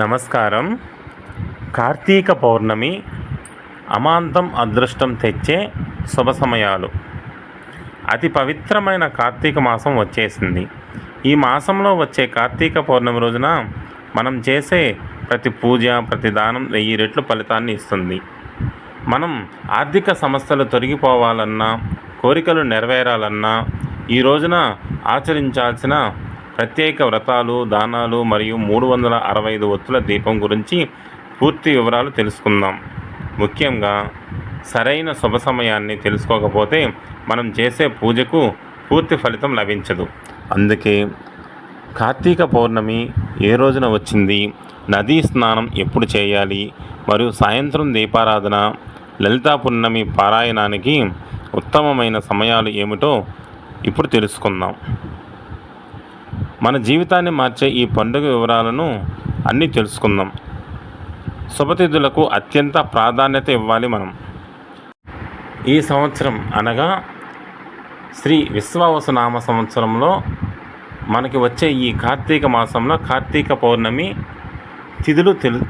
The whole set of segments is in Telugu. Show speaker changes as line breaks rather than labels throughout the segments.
నమస్కారం. కార్తీక పౌర్ణమి అమాంతం అదృష్టం తెచ్చే శుభ సమయాలు. అతి పవిత్రమైన కార్తీక మాసం వచ్చేసింది. ఈ మాసంలో వచ్చే కార్తీక పౌర్ణమి రోజున మనం చేసే ప్రతి పూజ ప్రతి దానం వెయ్యి రెట్లు ఫలితాన్ని ఇస్తుంది. మనం ఆర్థిక సమస్యలు తొలగిపోవాలన్నా కోరికలు నెరవేరాలన్నా ఈ రోజున ఆచరించాల్సిన ప్రత్యేక వ్రతాలు దానాలు మరియు మూడు వందల అరవై ఐదు ఒత్తుల దీపం గురించి పూర్తి వివరాలు తెలుసుకుందాం. ముఖ్యంగా సరైన శుభ సమయాన్ని తెలుసుకోకపోతే మనం చేసే పూజకు పూర్తి ఫలితం లభించదు. అందుకే కార్తీక పౌర్ణమి ఏ రోజున వచ్చింది నదీ స్నానం ఎప్పుడు చేయాలి మరియు సాయంత్రం దీపారాధన లలితా పూర్ణమి పారాయణానికి ఉత్తమమైన సమయాలు ఏమిటో ఇప్పుడు తెలుసుకుందాం. మన జీవితాన్ని మార్చే ఈ పండుగ వివరాలను అన్నీ తెలుసుకుందాం. శుభతిథులకు అత్యంత ప్రాధాన్యత ఇవ్వాలి మనం. ఈ సంవత్సరం అనగా శ్రీ విశ్వావసనామ సంవత్సరంలో మనకి వచ్చే ఈ కార్తీక మాసంలో కార్తీక పౌర్ణమి తిథులు తెలు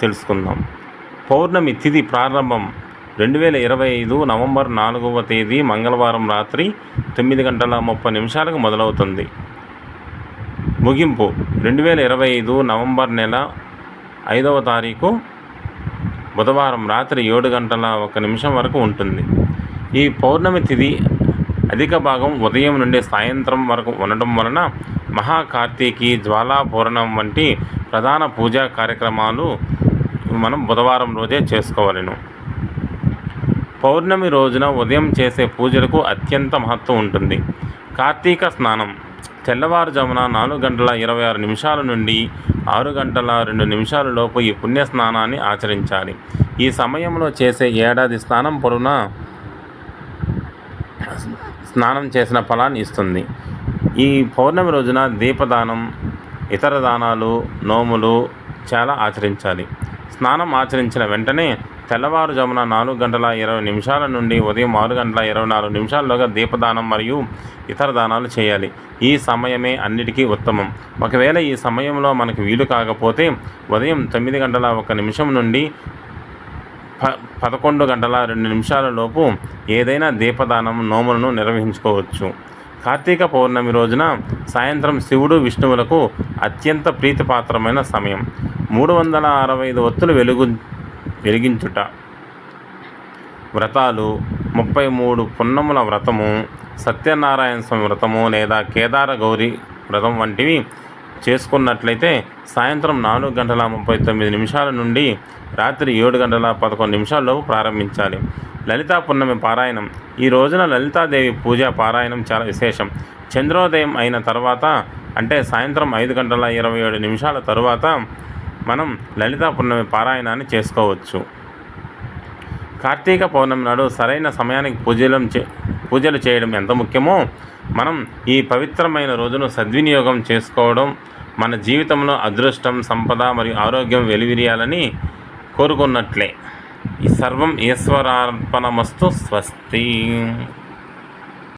తెలుసుకుందాం. పౌర్ణమి తిథి ప్రారంభం రెండు వేల ఇరవై ఐదు నవంబర్ నాలుగవ తేదీ మంగళవారం రాత్రి తొమ్మిది గంటల ముప్పై నిమిషాలకు మొదలవుతుంది. ముగింపు. రెండు వేల ఇరవై ఐదు నవంబర్ నెల ఐదవ తారీఖు బుధవారం రాత్రి ఏడు గంటల ఒక నిమిషం వరకు ఉంటుంది. ఈ పౌర్ణమి తిథి అధిక భాగం ఉదయం నుండి సాయంత్రం వరకు ఉండటం వలన మహాకార్తీకి జ్వాలా పూరణం వంటి ప్రధాన పూజా కార్యక్రమాలు మనం బుధవారం రోజే చేసుకోవాలను. పౌర్ణమి రోజున ఉదయం చేసే పూజలకు అత్యంత మహత్వం ఉంటుంది. కార్తీక స్నానం. తెల్లవారుజామున నాలుగు గంటల ఇరవై ఆరు నిమిషాల నుండి ఆరు గంటల రెండు నిమిషాల లోపు ఈ పుణ్య స్నానాన్ని ఆచరించాలి. ఈ సమయంలో చేసే ఏడాది స్నానం పొడవున స్నానం చేసిన ఫలాన్ని ఇస్తుంది. ఈ పౌర్ణమి రోజున దీపదానం ఇతర దానాలు నోములు చాలా ఆచరించాలి. స్నానం ఆచరించిన వెంటనే తెల్లవారుజామున నాలుగు గంటల ఇరవై నిమిషాల నుండి ఉదయం ఆరు గంటల ఇరవై నాలుగు నిమిషాల్లోగా దీపదానం మరియు ఇతర దానాలు చేయాలి. ఈ సమయమే అన్నిటికీ ఉత్తమం. ఒకవేళ ఈ సమయంలో మనకు వీలు కాకపోతే ఉదయం తొమ్మిది గంటల ఒక నిమిషం నుండి ప పదకొండు గంటల రెండు నిమిషాల లోపు ఏదైనా దీపదానం నోములను నిర్వహించుకోవచ్చు. కార్తీక పౌర్ణమి రోజున సాయంత్రం శివుడు విష్ణువులకు అత్యంత ప్రీతిపాత్రమైన సమయం. మూడు వందల అరవై ఐదు ఒత్తులు వెలుగు వెలిగించుట. వ్రతాలు ముప్పై మూడు పున్నముల వ్రతము సత్యనారాయణ స్వామి వ్రతము లేదా కేదార గౌరి వ్రతం వంటివి చేసుకున్నట్లయితే సాయంత్రం నాలుగు గంటల ముప్పై తొమ్మిది నిమిషాల నుండి రాత్రి ఏడు గంటల పదకొండు నిమిషాల్లోపు ప్రారంభించాలి. లలితా పున్నమి పారాయణం. ఈ రోజున లలితాదేవి పూజ పారాయణం చాలా విశేషం. చంద్రోదయం అయిన తర్వాత అంటే సాయంత్రం ఐదు గంటల ఇరవై ఏడు నిమిషాల తరువాత మనం లలితా పున్నమి పారాయణాన్ని చేసుకోవచ్చు. కార్తీక పౌర్ణమి నాడు సరైన సమయానికి పూజలు చే పూజలు చేయడం ఎంత ముఖ్యమో మనం ఈ పవిత్రమైన రోజును సద్వినియోగం చేసుకోవడం మన జీవితంలో అదృష్టం సంపద మరియు ఆరోగ్యం వెలివిరియాలని కోరుకున్నట్లే. ఈ సర్వం ఈశ్వరార్పణమస్తు స్వస్తి.